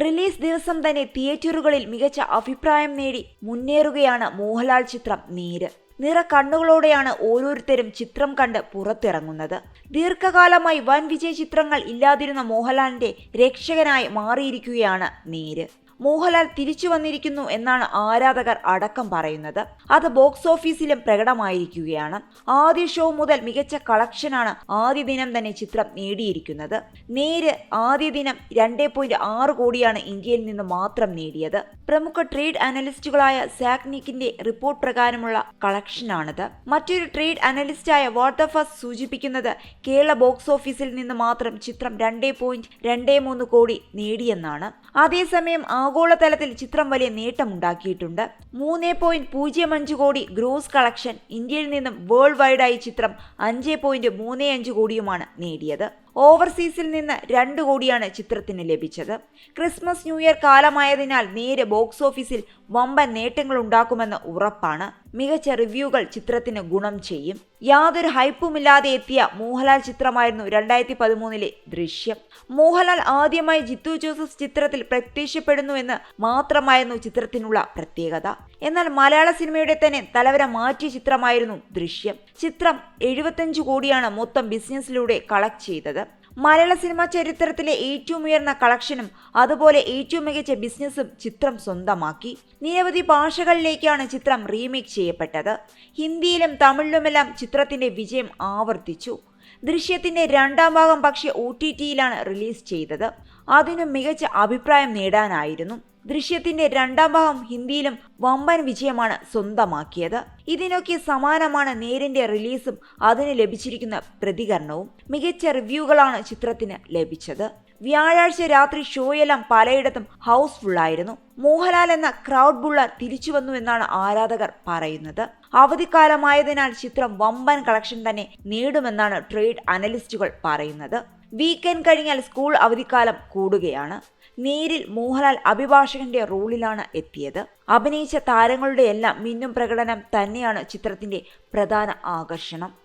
Release ദിവസം തന്നെ തിയേറ്ററുകളിൽ മികച്ച അഭിപ്രായം നേടി മുന്നേറുകയാണ് മോഹൻലാൽ ചിത്രം നീര്. നിറ കണ്ണുകളോടെയാണ് ഓരോരുത്തരും ചിത്രം കണ്ട് പുറത്തിറങ്ങുന്നത്. ദീർഘകാലമായി വൻ വിജയ ചിത്രങ്ങൾ ഇല്ലാതിരുന്ന മോഹൻലാലിന്റെ രക്ഷകനായി മാറിയിരിക്കുകയാണ് നേര്. മോഹൻലാൽ തിരിച്ചു വന്നിരിക്കുന്നു എന്നാണ് ആരാധകർ അടക്കം പറയുന്നത്. അത് ബോക്സ് ഓഫീസിലും പ്രകടമായിരിക്കുകയാണ്. ആദ്യ ഷോ മുതൽ മികച്ച കളക്ഷനാണ് ആദ്യ ദിനം തന്നെ ചിത്രം നേടിയിരിക്കുന്നത്. നേര് ആദ്യ ദിനം രണ്ടേ പോയിന്റ് ആറ് കോടിയാണ് ഇന്ത്യയിൽ നിന്ന് മാത്രം നേടിയത്. പ്രമുഖ ട്രേഡ് അനലിസ്റ്റുകളായ സാക്നിക്കിന്റെ റിപ്പോർട്ട് പ്രകാരമുള്ള കളക്ഷനാണിത് മറ്റൊരു ട്രേഡ് അനലിസ്റ്റായ വാട്ടർഫസ് സൂചിപ്പിക്കുന്നത് കേരള ബോക്സ് ഓഫീസിൽ നിന്ന് മാത്രം ചിത്രം രണ്ടേ പോയിന്റ് രണ്ടേ മൂന്ന് കോടി നേടിയെന്നാണ്. അതേസമയം ആഗോളതലത്തിൽ ചിത്രം വലിയ നേട്ടമുണ്ടാക്കിയിട്ടുണ്ട്. മൂന്ന് പോയിന്റ് പൂജ്യം അഞ്ച് കോടി ഗ്രോസ് കളക്ഷൻ ഇന്ത്യയിൽ നിന്നും വേൾഡ് വൈഡായി ചിത്രം അഞ്ച് പോയിന്റ് മൂന്ന് അഞ്ച് കോടിയുമാണ് നേടിയത്. ഓവർസീസിൽ നിന്ന് രണ്ട് കോടിയാണ് ചിത്രത്തിന് ലഭിച്ചത്. ക്രിസ്മസ് ന്യൂ ഇയർ കാലമായതിനാൽ നേരെ ബോക്സ് ഓഫീസിൽ വമ്പൻ നേട്ടങ്ങൾ ഉണ്ടാക്കുമെന്ന് ഉറപ്പാണ്. മികച്ച റിവ്യൂകൾ ചിത്രത്തിന് ഗുണം ചെയ്യും. യാതൊരു ഹൈപ്പുമില്ലാതെ എത്തിയ മോഹൻലാൽ ചിത്രമായിരുന്നു രണ്ടായിരത്തി പതിമൂന്നിലെ ദൃശ്യം. മോഹൻലാൽ ആദ്യമായി ജിത്തു ജോസഫ് ചിത്രത്തിൽ പ്രത്യക്ഷപ്പെടുന്നുവെന്ന് മാത്രമായിരുന്നു ചിത്രത്തിനുള്ള പ്രത്യേകത. എന്നാൽ മലയാള സിനിമയുടെ തന്നെ തലവര മാറ്റിയ ചിത്രമായിരുന്നു ദൃശ്യം. ചിത്രം എഴുപത്തഞ്ച് കോടിയാണ് മൊത്തം ബിസിനസ്സിലൂടെ കളക്ട് ചെയ്തത്. മലയാള സിനിമാ ചരിത്രത്തിലെ ഏറ്റവും ഉയർന്ന കളക്ഷനും അതുപോലെ ഏറ്റവും മികച്ച ബിസിനസ്സും ചിത്രം സ്വന്തമാക്കി. നിരവധി ഭാഷകളിലേക്കാണ് ചിത്രം റീമേക്ക് ചെയ്യപ്പെട്ടത്. ഹിന്ദിയിലും തമിഴിലുമെല്ലാം ചിത്രത്തിന്റെ വിജയം ആവർത്തിച്ചു. ദൃശ്യത്തിന്റെ രണ്ടാം ഭാഗം പക്ഷേ ഒ ടി ടിയിലാണ് റിലീസ് ചെയ്തത്. അതിനും മികച്ച അഭിപ്രായം നേടാനായിരുന്നു. ദൃശ്യത്തിന്റെ രണ്ടാം ഭാഗം ഹിന്ദിയിലും വമ്പൻ വിജയമാണ് സ്വന്തമാക്കിയത്. ഇതിനൊക്കെ സമാനമാണ് നേരിന്റെ റിലീസും അതിന് ലഭിച്ചിരിക്കുന്ന പ്രതികരണവും. മികച്ച റിവ്യൂകളാണ് ചിത്രത്തിന് ലഭിച്ചത്. വ്യാഴാഴ്ച രാത്രി ഷോയെല്ലാം പലയിടത്തും ഹൗസ്ഫുൾ ആയിരുന്നു മോഹൻലാൽ എന്ന ക്രൗഡ് ബുള്ളർ തിരിച്ചു വന്നു എന്നാണ് ആരാധകർ പറയുന്നത്. അവധിക്കാലമായതിനാൽ ചിത്രം വമ്പൻ കളക്ഷൻ തന്നെ നേടുമെന്നാണ് ട്രേഡ് അനലിസ്റ്റുകൾ പറയുന്നത്. വീക്കെൻഡ് കഴിഞ്ഞാൽ സ്കൂൾ അവധിക്കാലം കൂടുകയാണ്. നേരിൽ മോഹൻലാൽ അഭിഭാഷകന്റെ റോളിലാണ് എത്തിയത്. അഭിനയിച്ച താരങ്ങളുടെ എല്ലാം മിന്നും പ്രകടനം തന്നെയാണ് ചിത്രത്തിന്റെ പ്രധാന ആകർഷണം.